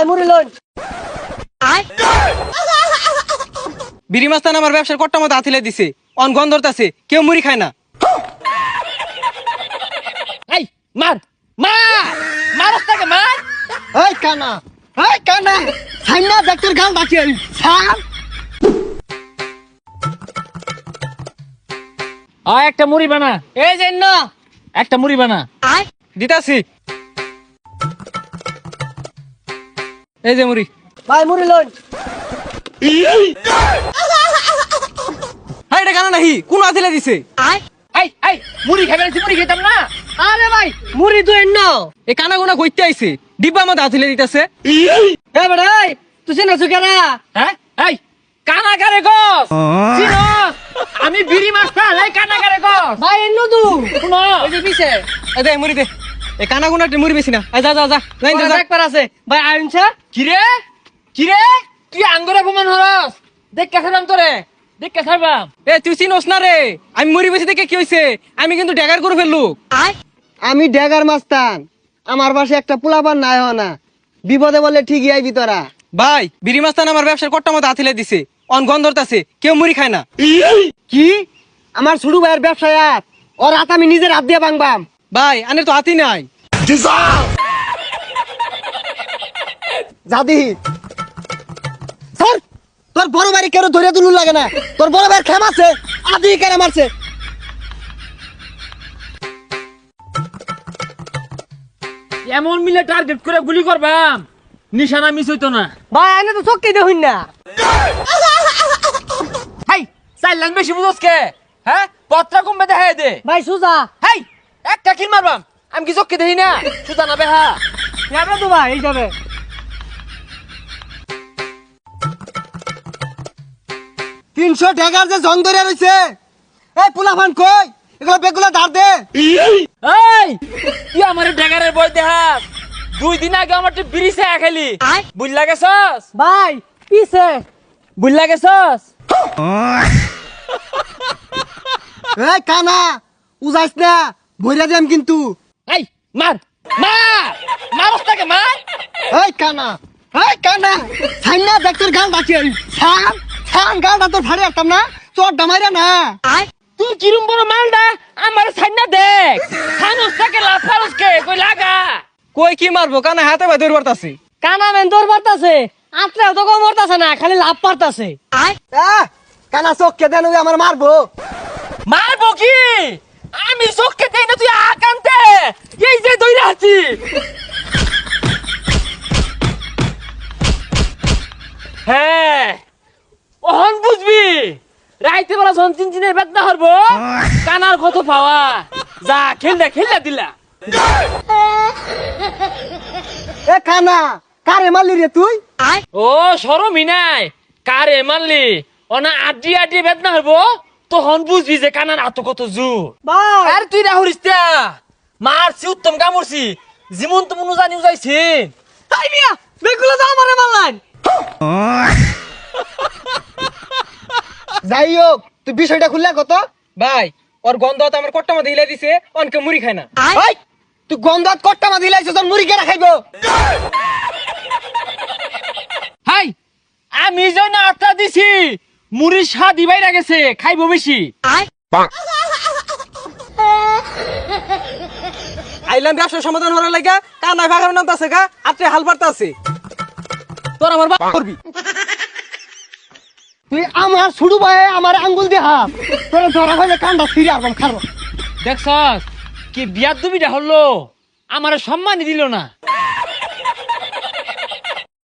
ভাই মুড়ি লন বিড়ি মাস্তান আমার ব্যবসার কট্টা মতো আথিলে দিছে। অন গন্ধরতাছে কেউ মুড়ি খায় না। এই মার মার মারস তাকে মার। এই কানা এই কানা। সাইনা ডাক্তার গাল ডাকি সার আয় একটা মুড়ি বানা। এই যে না। একটা মুড়ি বানা। দিতাছি। এই যে মুড়ি। ভাই মুড়ি লন হ্যাঁ এটা কানা নাহি? কোন আথিলে দিছে? এই এই মুড়ি খাবে না মুড়ি খেতাম না। আরে ভাই মুড়ি দুই না এ কানা গোনা কইতে আইছে ডিব্বা মতো আথিলে দিতেছে। এ বেড়াই তুই চিনা সুকেরা হ্যাঁ এই কানা কারে গস চিনস আমি বিড়ি মাস্টার এই কানা কারে গস ভাই এন্ন তু শুনো। এই যে পিছে এই দে মুড়ি দে। এ কানা গোনা মুড়ি বেশি না। যা যা যা লাইন যা। একবার আছে। ভাই আইনছা কিরে কিরে তুই আঙ্গুরে অপমান হরস দেখ কে ছাড়বাম তোরে দেখ কে ছাড়বাম এ তুই চিনোস না রে আমি মুড়ি বেশি দেখে কি হইছে আমি কিন্তু ড্যাগার করে ফেললু। আমি ড্যাগার মাস্তান। আমার পাশে একটা পোলাপান নাই হয় না। বিপদে বলে ঠিকই আইবি তোরা। ভাই বিড়ি মাস্তান আমার ব্যবসার কট্টা মতো আথিলে দিছে। অন গন্ধরতাছে কেউ মুড়ি খায় না। কি? আমার ছোট ভাইয়ের ব্যবসায় আর। ওর হাত আমি নিজের হাত দিয়ে ভাঙবাম। ভাই আনের তো হাতি নাই। জাদি। স্যার তোর বড় ভাই কেন ধরে তুলুন লাগে না? তোর বড় ভাইয়ের খেম আছে আদি কেন মারছে? এমন মিলে টার্গেট করে গুলি করবাম। নিশানা মিস হইতো না। ভাই আনে তো চক্কি দেখুন না। হাই চাইলাম বেশি বুঝোস কে হ্যাঁ পত্রা কমবে দেখাই দে। ভাই সুজা একটা কিল মারবাম। আমি কি চক্কে দেখি না? সুতা না বেহা। আমরা তো ভাই এই যাবে। তিনশো ঢেকার যে জং ধরে রয়েছে এই পোলাপান কই? এগুলো বেগুলো ধার দে। এই তুই আমার ড্যাগারের বই দেখাস দুই দিন আগে আমার তুই বিড়ি খেলি। বুঝলা গেছস? ভাই পিছে বুঝলা গেছস? এই কানা উজাইস না। ভইরা দেম কিন্তু। এই মার মার মারস তাকে মার। এই কানা এই কানা। সাইনা ডাক্তার গাল ডাকি সান সান গালটা তোর ফাড়ে আসতাম না তোর ডামাইরা না। তুই কিরম বড় মালডা? আমার সাইনা দেখ। খানুস তাকে লাফ কে কই লাগা? কই কি মারবো কানা হাতে ভাই দৌড় পারতাছি কানা মেন তোর পারতাছে আত্রা তো কম মরতাছে না খালি লাভ পারতাছে কানা চোখ কে দেন আমার মারবো। মারবো কি? আমি চোখকে দেই না তুই আকান্তে এই যে দইরা আছি। হ্যাঁ ওহন বুঝবি রাইতে বেলা যখন চিনচিনের বেদনা হরবো কানার কত পাওয়া। যা খেললে খেললে দিলা। এ কানা কারে মারলি রে তুই? ও সরমই নাই। কারে মারলি? অনা আড্ডি আড্ডি বেদনা হরবো? তখন বুঝবি যে কানার আত কত জোর। ভাই আর তুই রাহুরিস মারছি উত্তম কামড়ছি। যেমন তো মনু জানিও যাইছি তাই মিয়া বেগুলো তো আমারে মারলান যাই হোক তুই বিষয়টা খুললে কত? ভাই ওর গন্ধ তো আমার কট্টা হিলে দিছে অনকে মুড়ি খায় না। ওই তুই গন্ধাত কট্টা মা দিলাইছিস তোর মুড়ি কেনা খাইবো। হাই আমি যেন আটটা দিছি মুড়ির স্বাদ ইবাই গেছে খাইবো বেশি। আইলাম ব্যবসার সমাধান হওয়ার লাগা কানায় ভাগার নাম আছে গা আত্রে হাল পারতাছে তোর আমার বাপ করবি? তুই আমার ছুড়ু ভাই আমার আঙ্গুল দিয়ে হাত। তোর ধরা হইলে কান্দা ফিরে আসবাম খারো দেখছস কি বিয়ার দুবিটা হলো। আমার সম্মানই দিল না।